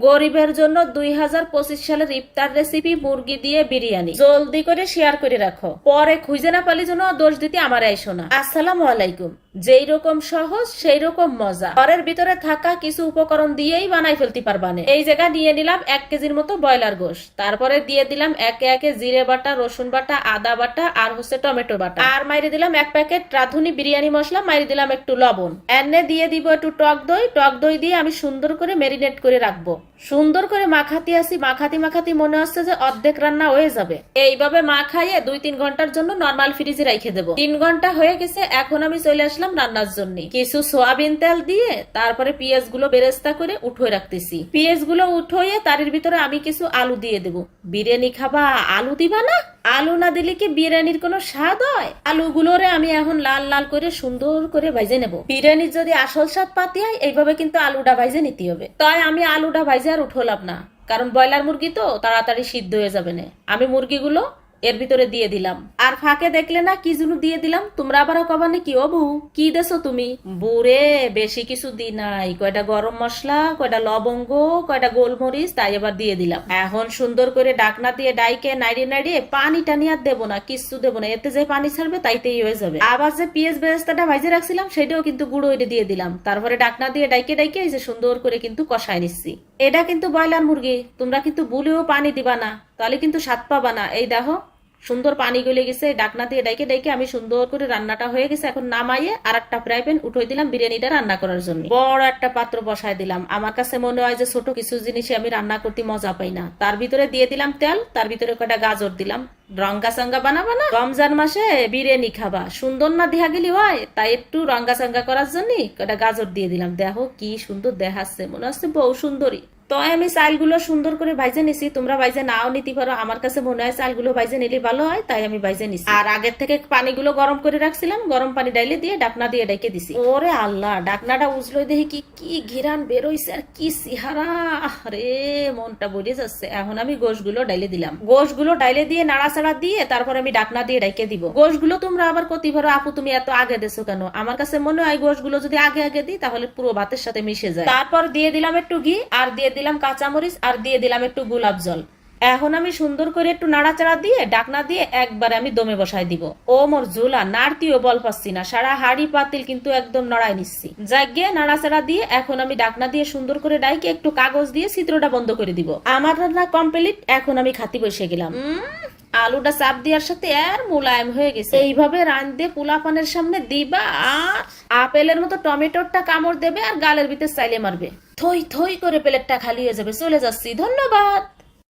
গরিবের জন্য দুই হাজার পঁচিশ সালের ইফতার রেসিপি মুরগি দিয়ে বিরিয়ানি। জলদি করে শেয়ার করে রাখো। পরে খুঁজে না পালি জন্য দোষ দিতে আমার আইসো না। আসসালামু আলাইকুম। যেই রকম সহজ, সেই রকম মজা। ঘরের ভিতরে থাকা কিছু উপকরণ দিয়েই বানাই ফেলতে পারবানে। এই জায়গা নিয়ে নিলাম এক কেজির মতো ব্রয়লার গোশ। তারপরে দিয়ে দিলাম একে একে জিরে বাটা, রসুন বাটা, আদা বাটা আর হচ্ছে টমেটো বাটা। আর মাইরে দিলাম এক প্যাকেট রাঁধুনি বিরিয়ানি মশলা, মাইরে দিলাম একটু লবণ। এনে দিয়ে দিব একটু টক দই। টক দই দিয়ে আমি সুন্দর করে মেরিনেট করে রাখব। সুন্দর করে মাখাতি আসি, মাখাতি মাখাতি মনে হচ্ছে যে অর্ধেক রান্না হয়ে যাবে। এইভাবে মা খাইয়ে দুই তিন ঘণ্টার জন্য নর্মাল ফ্রিজে রেখে দেবো। তিন ঘণ্টা হয়ে গেছে, এখন আমি চলে আসলাম রান্নার জন্য। কিছু সোয়াবিন তেল দিয়ে তারপরে পেঁয়াজগুলো বেরেস্তা করে উঠোয় রাখতেছি। পেঁয়াজগুলো উঠোয়ে তারের ভিতরে আমি কিছু আলু দিয়ে দেবো। বিরিয়ানি খাবা? আলু দিবা না? আলু না দিলে কি বিরিয়ানির কোনো স্বাদ হয়? আলুগুলোরে আমি এখন লাল লাল করে সুন্দর করে ভাইজে নেব। বিরিয়ানির যদি আসল স্বাদ পাতি হয়, এইভাবে কিন্তু আলুটা ভাইজে নিতে হবে। তাই আমি আলুটা ভাইজে আর উঠলাম না। কারণ ব্রয়লার মুরগি তো তাড়াতাড়ি সিদ্ধ হয়ে যাবে না। আমি মুরগিগুলো এর ভিতরে দিয়ে দিলাম। আর ফাঁকে দেখলে না কি জন্য দিয়ে দিলাম? তোমরা আবার কবানে কি ও বউ? কি দেছো তুমি? বুড়ে, বেশি কিছু দি নাই। কয়টা গরম মশলা, কয়টা লবঙ্গ, কয়টা গোলমরিচ, তাই আবার দিয়ে দিলাম। এখন সুন্দর করে ডাকনা দিয়ে ডাইকে নাড়িয়ে নাড়িয়ে পানি টানি আর দেবো না, কিচ্ছু দেবো না। এতে যে পানি ছাড়বে তাইতেই হয়ে যাবে। আবার যে পিএস বেরেস্তাটা ভাইজে রাখছিলাম, সেটাও কিন্তু গুঁড়ো এটা দিয়ে দিলাম। তারপরে ডাকনা দিয়ে ডাইকে ডাইকে এই যে সুন্দর করে কিন্তু কষায় নিচ্ছি। এটা কিন্তু ব্রয়লার মুরগি, তোমরা কিন্তু ভুলেও পানি দিবা না, তাহলে কিন্তু স্বাদ পাবা না। এই দেখো সুন্দর পানি গলে গেছে, ডাকনা দিয়ে ডাইকে ডাইকে আমি সুন্দর করে রান্নাটা হয়ে গেছে। এখন নামাইয়ে আর একটা ফ্রাই প্যান উঠে দিলাম বিরিয়ানিটা রান্না করার জন্য। বড় একটা পাত্র বসায় দিলাম। আমার কাছে মনে হয় যে ছোট কিছু জিনিসে আমি রান্না করতে মজা পাই না। তার ভিতরে দিয়ে দিলাম তেল, তার ভিতরে কয়টা গাজর দিলাম। রঙ্গা সঙ্গা বানাবা না? রমজান মাসে বিরিয়ানি খাবা। সুন্দর না দেখা গেলি হয়? তাই একটু রঙ্গা সঙ্গা করার জন্য কয়টা গাজর দিয়ে দিলাম। দেখো কি সুন্দর দেখাচ্ছে, মনে হচ্ছে বউ সুন্দরী। তো আমি চালগুলো সুন্দর করে ভাইজে নিছি। তোমরা ভাইজে নাও নিতে পারো। আমার কাছে মনে হয় চালগুলো ভাইজে নিলে ভালো হয়, তাই আমি ভাইজে নিছি। আর আগের থেকে পানিগুলো গরম করে রাখছিলাম, গরম পানি ডাইলে দিয়ে ডাকনা দিয়ে ডেকে দিছি। ওরে আল্লাহ, ডাকনাটা উজলো দেখি কি কি ঘিরান বেরোইছে আর কি সিহারা রে মনটা বলে যাচ্ছে। এখন আমি গোশগুলো ডাইলে দিলাম। গোশগুলো ডাইলে দিয়ে নাড়াচাড়া দিয়ে তারপর আমি ডাকনা দিয়ে ডাইকে দিব। গোশগুলো তোমরা আবার কতি পারো আপু তুমি এত আগে দেছো কেন? আমার কাছে মনে হয় গোশগুলো যদি আগে আগে দিই, তাহলে পুরো ভাতের সাথে মিশে যায়। তারপর দিয়ে দিলাম একটু ঘি, আর দিয়ে দিলাম কাঁচামরিচ আর দিয়ে দিলাম একটু গোলাপ জল। এখন আমি সুন্দর করে একটু নাড়াচাড়া দিয়ে, ডাকনা দিয়ে একবারে আমি দমে বসাই দিব। ও মোর ঝোলা নাড়তিও বল পাচ্ছি না। সারা হাড়ি পাতিল কিন্তু একদম নড়াই নিচ্ছি। জাগিয়ে নাড়াচাড়া দিয়ে এখন আমি ডাকনা দিয়ে সুন্দর করে ডাইকে একটু কাগজ দিয়ে চিত্রটা বন্ধ করে দিব। আমার রান্না কমপ্লিট এখন আমি খাতি বসে গেলাম। আলুটা চাপ দেওয়ার সাথে আর মোলায়েম হয়ে গেছে। এইভাবে রান্ধে পোলাপানের সামনে দিবা, আর আপেলের মতো টমেটোরটা কামড় দেবে আর গালের ভিতরে চাইলে মারবে। থই থই করে প্লেটটা খালি হয়ে যাবে। চলে যাচ্ছি। ধন্যবাদ।